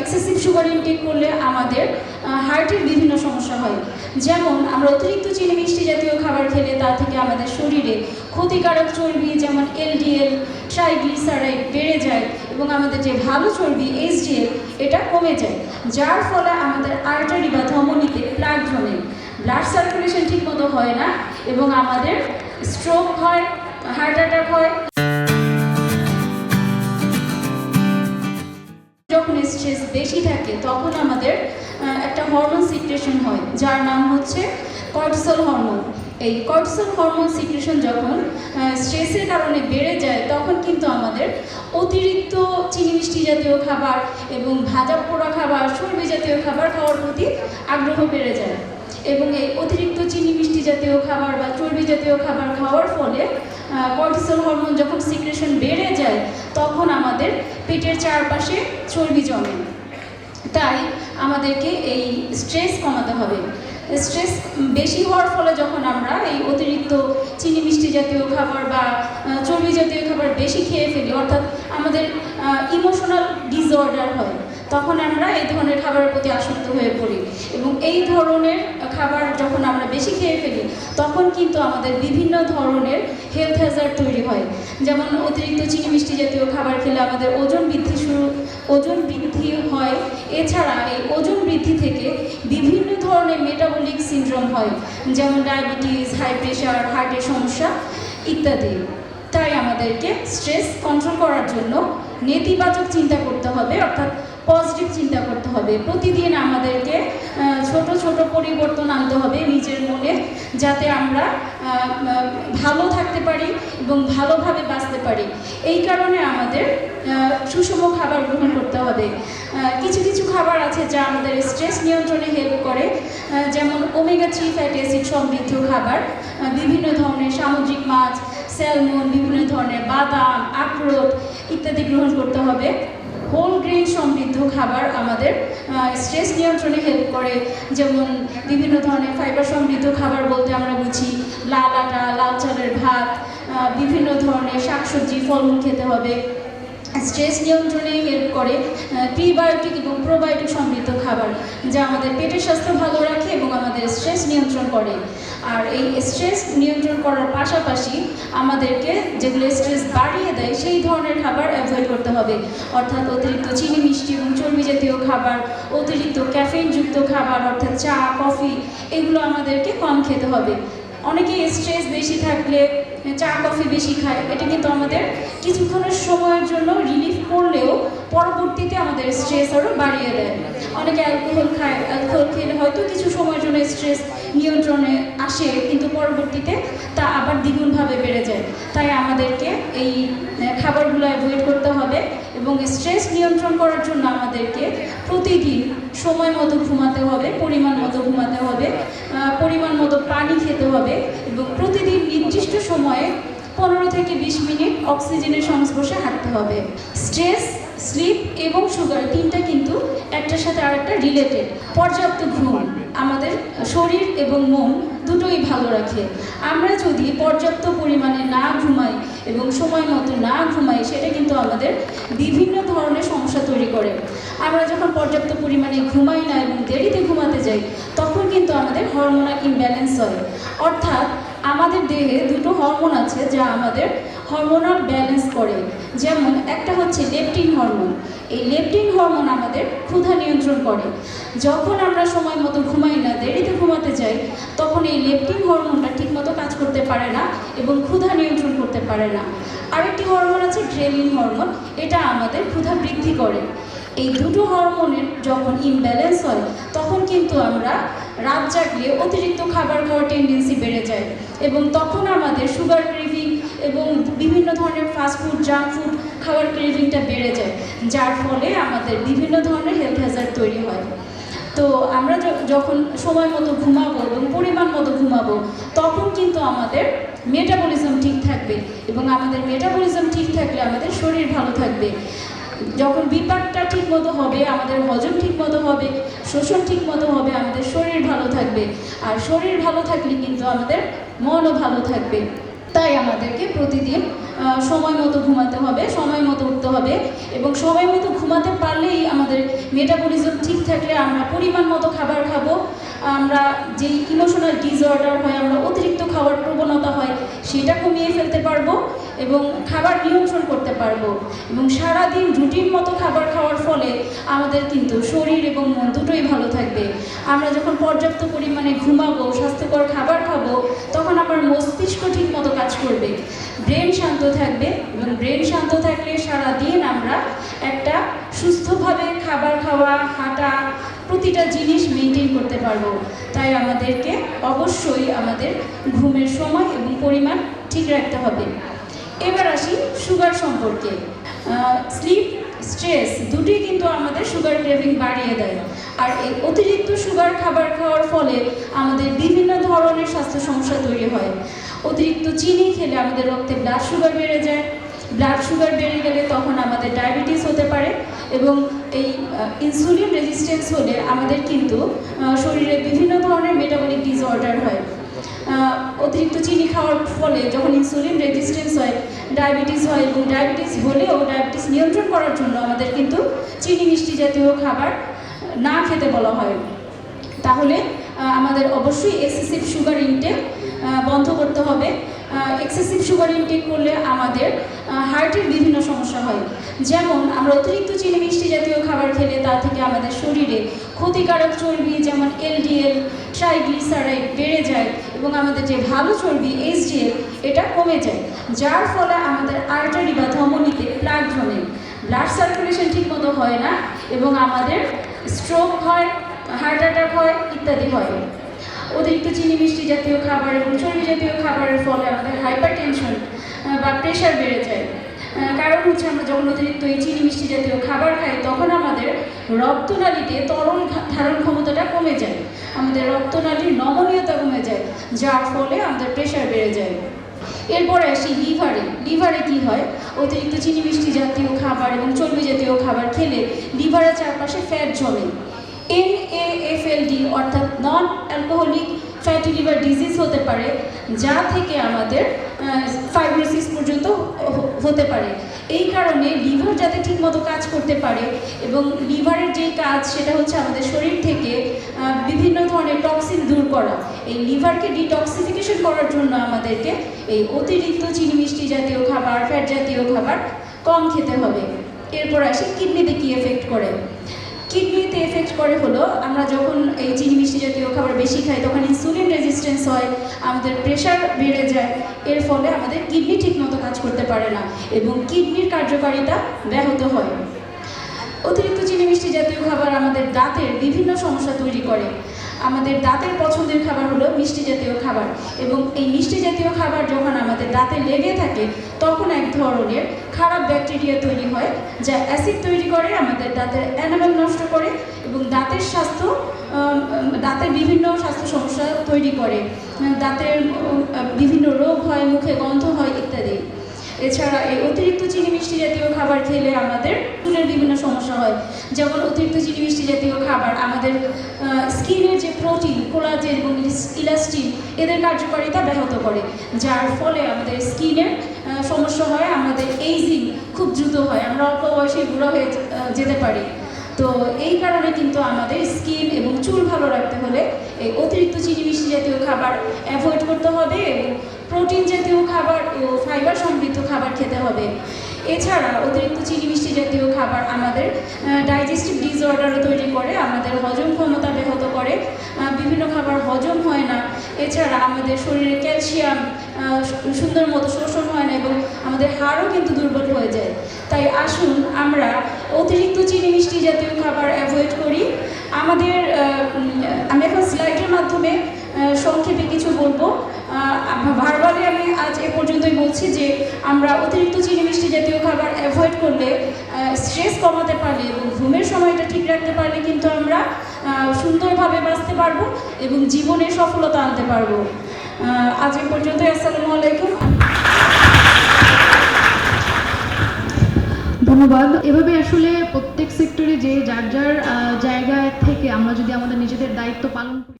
Excessive sugar intact করলে আমাদের হার্টের বিভিন্ন সমস্যা হয়। যেমন আমরা অতিরিক্ত চিনি মিষ্টি জাতীয় খাবার খেলে তা থেকে আমাদের শরীরে ক্ষতিকারক চর্বি যেমন এলডিএল ট্রাইগ্লিসারাইড বেড়ে যায় এবং আমাদের যে ভালো চর্বি এইচডিএল এটা কমে যায়, যার ফলে আমাদের আর্টারি বা ধমনীতে প্লাগ জমে। ব্লাড সার্কুলেশন ঠিকমতো হয় না এবং আমাদের স্ট্রোক হয় হার্ট অ্যাটাক হয়। বেশি থাকে, তখন আমাদের একটা হরমোন সিক্রেশন হয়, যার নাম হচ্ছে কর্টিসল হরমোন এই কর্টিসল হরমোন সিক্রেশন যখন স্ট্রেসের কারণে বেড়ে যায়, তখন কিন্তু আমাদের অতিরিক্ত চিনি মিষ্টি জাতীয় খাবার এবং ভাজা পোড়া খাবার চর্বি জাতীয় খাবার খাওয়ার প্রতি আগ্রহ বেড়ে যায়। এবং এই অতিরিক্ত চিনি মিষ্টি জাতীয় খাবার বা চর্বি জাতীয় খাবার খাওয়ার ফলে কর্টিসল হরমোন যখন সিক্রেশন বেড়ে যায়, তখন আমাদের পেটের চারপাশে চর্বি জমে। তাই আমাদেরকে এই স্ট্রেস কমাতে হবে। স্ট্রেস বেশি হওয়ার ফলে যখন আমরা এই অতিরিক্ত চিনি মিষ্টি জাতীয় খাবার বা চর্বি জাতীয় খাবার বেশি খেয়ে ফেলি, অর্থাৎ আমাদের ইমোশনাল ডিসঅর্ডার হয়, তখন আমরা এই ধরনের খাবারের প্রতি আসক্ত হয়ে পড়ি। এবং এই ধরনের খাবার যখন আমরা বেশি খেয়ে ফেলি, তখন কিন্তু আমাদের বিভিন্ন ধরনের হেলথ হ্যাজার্ড তৈরি হয়। যেমন অতিরিক্ত চিনি মিষ্টি জাতীয় খাবার খেলে আমাদের ওজন বৃদ্ধি শুরু ওজন বৃদ্ধি হয়। এছাড়া এই ওজন বৃদ্ধি থেকে বিভিন্ন ধরনের মেটাবলিক সিন্ড্রোম হয়, যেমন ডায়াবেটিস হাই প্রেশার হার্টের সমস্যা ইত্যাদি। তাই আমাদেরকে স্ট্রেস কন্ট্রোল করার জন্য নেতিবাচক চিন্তা করতে হবে, অর্থাৎ পজিটিভ চিন্তা করতে হবে। প্রতিদিন আমাদেরকে ছোট ছোট পরিবর্তন আনতে হবে নিজের মনে, যাতে আমরা ভালো থাকতে পারি এবং ভালোভাবে বাঁচতে পারি। এই কারণে আমাদের সুষম খাবার গ্রহণ করতে হবে। কিছু কিছু খাবার আছে যা আমাদের স্ট্রেস নিয়ন্ত্রণে হেল্প করে। যেমন ওমেগা থ্রি ফ্যাটি অ্যাসিড সমৃদ্ধ খাবার বিভিন্ন ধরনের সামুদ্রিক মাছ স্যালমন বিভিন্ন ধরনের বাদাম, আখরোট ইত্যাদি গ্রহণ করতে হবে। হোল গ্রেন সমৃদ্ধ খাবার আমাদের স্ট্রেস নিয়ন্ত্রণে হেল্প করে। যেমন বিভিন্ন ধরনের ফাইবার সমৃদ্ধ খাবার বলতে আমরা বুঝি, লাল আটা, লাল চালের ভাত বিভিন্ন ধরনের শাকসবজি, ফলমূল খেতে হবে। স্ট্রেস নিয়ন্ত্রণে হেল্প করে প্রিবায়োটিক এবং প্রোবায়োটিক সমৃদ্ধ খাবার, যা আমাদের পেটের স্বাস্থ্য ভালো রাখে এবং আমাদের স্ট্রেস নিয়ন্ত্রণ করে। আর এই স্ট্রেস নিয়ন্ত্রণ করার পাশাপাশি আমাদেরকে যেগুলো স্ট্রেস বাড়িয়ে দেয়, সেই ধরনের খাবার অ্যাভয়েড করতে হবে। অর্থাৎ অতিরিক্ত চিনি, মিষ্টি এবং চর্বি জাতীয় খাবার, অতিরিক্ত ক্যাফেইনযুক্ত খাবার, অর্থাৎ চা, কফি, এগুলো আমাদেরকে কম খেতে হবে। অনেকে স্ট্রেস বেশি থাকলে চা, কফি বেশি খায়। এটা কিন্তু আমাদের কিছুক্ষণের সময়ের জন্য রিলিফ করলেও পরবর্তীতে আমাদের স্ট্রেস আরও বাড়িয়ে দেয়। অনেকে অ্যালকোহল খায় অ্যালকোহল খেলে হয়তো কিছু সময়ের জন্য স্ট্রেস নিয়ন্ত্রণে আসে, কিন্তু পরবর্তীতে তা আবার দ্বিগুণভাবে বেড়ে যায়। তাই আমাদেরকে এই খাবারগুলো অ্যাভয়েড করতে হবে এবং স্ট্রেস নিয়ন্ত্রণ করার জন্য আমাদেরকে প্রতিদিন সময় মতো ঘুমাতে হবে, পরিমাণ মতো ঘুমাতে হবে পরিমাণ মতো পানি খেতে হবে এবং প্রতিদিন নির্দিষ্ট সময়ে পনেরো থেকে বিশ মিনিট অক্সিজেনের সংস্পর্শে হাঁটতে হবে। স্ট্রেস স্লিপ এবং সুগার তিনটা কিন্তু একটার সাথে আরেকটা রিলেটেড পর্যাপ্ত ঘুম আমাদের শরীর এবং মন দুটোই ভালো রাখে। আমরা যদি পর্যাপ্ত পরিমাণে না ঘুমাই এবং সময় মতো না ঘুমাই সেটা কিন্তু আমাদের বিভিন্ন ধরনের সমস্যা তৈরি করে। আমরা যখন পর্যাপ্ত পরিমাণে ঘুমাই না এবং দেরিতে ঘুমাতে যাই, তখন কিন্তু আমাদের হরমোনাল ইমব্যালেন্স হয়। অর্থাৎ আমাদের দেহে দুটো হরমোন আছে যা আমাদের হরমোনাল ব্যালেন্স করে। যেমন একটা হচ্ছে লেপটিন হরমোন এই লেপটিন হরমোন আমাদের ক্ষুধা নিয়ন্ত্রণ করে। যখন আমরা সময় মতো ঘুমাই না, দেরিতে ঘুমাতে যাই, তখন এই লেপটিন হরমোনটা ঠিকমতো কাজ করতে পারে না এবং ক্ষুধা নিয়ন্ত্রণ করতে পারে না। আরেকটি হরমোন আছে ড্রেলিন হরমোন এটা আমাদের ক্ষুধা বৃদ্ধি করে। এই দুটো হরমোনের যখন ইমব্যালেন্স হয়, তখন কিন্তু আমরা রাত জাগলে অতিরিক্ত খাবার খাওয়ার টেন্ডেন্সি বেড়ে যায় এবং তখন আমাদের সুগার ক্রেভিং এবং বিভিন্ন ধরনের ফাস্টফুড জাঙ্ক ফুড খাওয়ার ক্রেভিংটা বেড়ে যায়, যার ফলে আমাদের বিভিন্ন ধরনের হেলথ হ্যাজার্ড তৈরি হয়। তো আমরা যখন সময় মতো ঘুমাবো এবং পরিমাণ মতো ঘুমাবো, তখন কিন্তু আমাদের মেটাবলিজম ঠিক থাকবে এবং আমাদের মেটাবলিজম ঠিক থাকলে আমাদের শরীর ভালো থাকবে। যখন বিপাকটা ঠিক মতো হবে, আমাদের হজম ঠিক মতো হবে, শোষণ ঠিক মতো হবে, আমাদের শরীর ভালো থাকবে। আর শরীর ভালো থাকলে কিন্তু আমাদের মনও ভালো থাকবে। তাই আমাদেরকে প্রতিদিন সময় মতো ঘুমাতে হবে, সময় মতো উঠতে হবে এবং সময় মতো ঘুমাতে পারলেই আমাদের মেটাবলিজম ঠিক থাকলে আমরা পরিমাণ মতো খাবার খাব। আমরা যেই ইমোশনাল ডিসঅর্ডার হয়, আমরা অতিরিক্ত খাওয়ার প্রবণতা হয়, সেটা কমিয়ে ফেলতে পারব। এবং খাবার নিয়ন্ত্রণ করতে পারব। এবং সারাদিন রুটিন মতো খাবার খাওয়ার ফলে আমাদের কিন্তু শরীর এবং মন দুটোই ভালো থাকবে। আমরা যখন পর্যাপ্ত পরিমাণে ঘুমাবো, স্বাস্থ্যকর খাবার খাব, তখন আমার মস্তিষ্ক ঠিক মতো কাজ করবে। ব্রেন শান্ত থাকবে এবং ব্রেন শান্ত থাকলে সারা দিন আমরা একটা সুস্থভাবে খাবার খাওয়া, হাঁটা প্রতিটা জিনিস মেনটেন করতে পারব। তাই আমাদেরকে অবশ্যই আমাদের ঘুমের সময় এবং পরিমাণ ঠিক রাখতে হবে। এবার আসি সুগার সম্পর্কে। স্লিপ স্ট্রেস দুটি কিন্তু আমাদের সুগার ক্রেভিং বাড়িয়ে দেয়। আর এই অতিরিক্ত সুগার খাবার খাওয়ার ফলে আমাদের বিভিন্ন ধরনের স্বাস্থ্য সমস্যা তৈরি হয়। অতিরিক্ত চিনি খেলে আমাদের রক্তে ব্লাড সুগার বেড়ে যায়। ব্লাড সুগার বেড়ে গেলে তখন আমাদের ডায়াবেটিস হতে পারে এবং এই ইনসুলিন রেজিস্ট্যান্স হলে আমাদের কিন্তু শরীরে বিভিন্ন ধরনের মেটাবলিক ডিসঅর্ডার হয়। অতিরিক্ত চিনি খাওয়ার ফলে যখন ইনসুলিন রেজিস্ট্যান্স হয় ডায়াবেটিস হয় এবং ডায়াবেটিস হলেও ডায়াবেটিস নিয়ন্ত্রণ করার জন্য আমাদের কিন্তু চিনি মিষ্টি জাতীয় খাবার না খেতে বলা হয়। তাহলে আমাদের অবশ্যই এক্সেসিভ সুগার ইনটেক বন্ধ করতে হবে। এক্সেসিভ সুগার ইনটেক করলে আমাদের হার্টের বিভিন্ন সমস্যা হয়। যেমন, আমরা অতিরিক্ত চিনি মিষ্টি জাতীয় খাবার খেলে তা থেকে আমাদের শরীরে ক্ষতিকারক চর্বি যেমন এলডিএল ট্রাইগ্লিসারাইড বেড়ে যায় এবং আমাদের যে ভালো চর্বি এইচডিএল এটা কমে যায়, যার ফলে আমাদের আর্টারি বা ধমনীতে প্লাগ জমে ব্লাড সার্কুলেশন ঠিকমতো হয় না এবং আমাদের স্ট্রোক হয় হার্ট অ্যাটাক হয়, ইত্যাদি হয়। অতিরিক্ত চিনি মিষ্টি জাতীয় খাবার এবং চর্বি জাতীয় খাবারের ফলে আমাদের হাইপার টেনশন বা প্রেশার বেড়ে যায়। কারণ হচ্ছে আমরা যখন অতিরিক্ত এই চিনি মিষ্টি জাতীয় খাবার খাই, তখন আমাদের রক্তনালীতে তরল ধারণ ক্ষমতাটা কমে যায়। আমাদের রক্তনালীর নমনীয়তা কমে যায়, যার ফলে আমাদের প্রেশার বেড়ে যায়। এরপরে আসি লিভারে। লিভারে কি হয়? অতিরিক্ত চিনি মিষ্টি জাতীয় খাবার এবং চর্বি জাতীয় খাবার খেলে লিভারের চারপাশে ফ্যাট জমে। এন এফ এল ডি অর্থাৎ non alcoholic fatty liver disease হতে পারে, যা থেকে আমাদের ফাইব্রোসিস পর্যন্ত হতে পারে। এই কারণে লিভার যাতে ঠিকমতো কাজ করতে পারে এবং লিভারের যে কাজ, সেটা হচ্ছে আমাদের শরীর থেকে বিভিন্ন ধরনের টক্সিন দূর করা। এই লিভারকে ডিটক্সিফিকেশন করার জন্য আমাদেরকে এই অতিরিক্ত চিনি মিষ্টি জাতীয় খাবার ফ্যাট জাতীয় খাবার কম খেতে হবে। এরপর আসে কিডনিতে কী এফেক্ট করে। কিডনিতে এফেক্ট করে হলো, আমরা যখন এই চিনি মিষ্টি জাতীয় খাবার বেশি খাই, তখন ইনসুলিন রেজিস্ট্যান্স হয়, আমাদের প্রেশার বেড়ে যায়, এর ফলে আমাদের কিডনি ঠিকমতো কাজ করতে পারে না এবং কিডনির কার্যকারিতা ব্যাহত হয়। অতিরিক্ত চিনি মিষ্টি জাতীয় খাবার আমাদের দাঁতের বিভিন্ন সমস্যা তৈরি করে। আমাদের দাঁতের পছন্দের খাবার হলো মিষ্টি জাতীয় খাবার। এবং এই মিষ্টি জাতীয় খাবার যখন আমাদের দাঁতে লেগে থাকে, তখন এক ধরনের খারাপ ব্যাকটেরিয়া তৈরি হয়, যা অ্যাসিড তৈরি করে, আমাদের দাঁতের অ্যানামেল নষ্ট করে এবং দাঁতের স্বাস্থ্য দাঁতের বিভিন্ন স্বাস্থ্য সমস্যা তৈরি করে। দাঁতের বিভিন্ন রোগ হয়, মুখে গন্ধ হয় ইত্যাদি। এছাড়া এই অতিরিক্ত চিনি মিষ্টি জাতীয় খাবার খেলে আমাদের চুলের বিভিন্ন সমস্যা হয়। যেমন অতিরিক্ত চিনি মিষ্টি জাতীয় খাবার আমাদের স্কিনের যে প্রোটিন, কোলাজেন এবং ইলাস্টিন, এদের কার্যকারিতা ব্যাহত করে। যার ফলে আমাদের স্কিনের সমস্যা হয়, আমাদের এইজিং খুব দ্রুত হয়। আমরা অল্প বয়সে বুড়ো হয়ে যেতে পারি। তো এই কারণে কিন্তু আমাদের স্কিন এবং চুল ভালো রাখতে হলে এই অতিরিক্ত চিনি মিষ্টি জাতীয় খাবার অ্যাভয়েড করতে হবে এবং প্রোটিন জাতীয় খাবার ও ফাইবার সমৃদ্ধ খাবার খেতে হবে। এছাড়া অতিরিক্ত চিনি মিষ্টি জাতীয় খাবার আমাদের ডাইজেস্টিভ ডিসঅর্ডারও তৈরি করে, আমাদের হজম ক্ষমতা ব্যাহত করে। বিভিন্ন খাবার হজম হয় না। এছাড়া আমাদের শরীরে ক্যালসিয়াম সুন্দর মতো শোষণ হয় না এবং আমাদের হাড়ও কিন্তু দুর্বল হয়ে যায়। তাই আসুন আমরা অতিরিক্ত চিনি মিষ্টি জাতীয় খাবার অ্যাভয়েড করি। আমাদের আমি এখন স্লাইডের মাধ্যমে সংক্ষেপে কিছু বলব। ভারবালে আমি আজ এ পর্যন্তই বলছি যে আমরা অতিরিক্ত চিনি মিষ্টি জাতীয় খাবার অ্যাভয়েড করলে স্ট্রেস কমাতে পারলে এবং ঘুমের সময়টা ঠিক রাখতে পারলে কিন্তু আমরা সুন্দরভাবে বাঁচতে পারব এবং জীবনে সফলতা আনতে পারব। আজ এ পর্যন্তই আসসালামু আলাইকুম। ধন্যবাদ। এভাবে আসলে প্রত্যেক সেক্টরে যে যার যার জায়গা থেকে আমরা যদি আমাদের নিজেদের দায়িত্ব পালন করি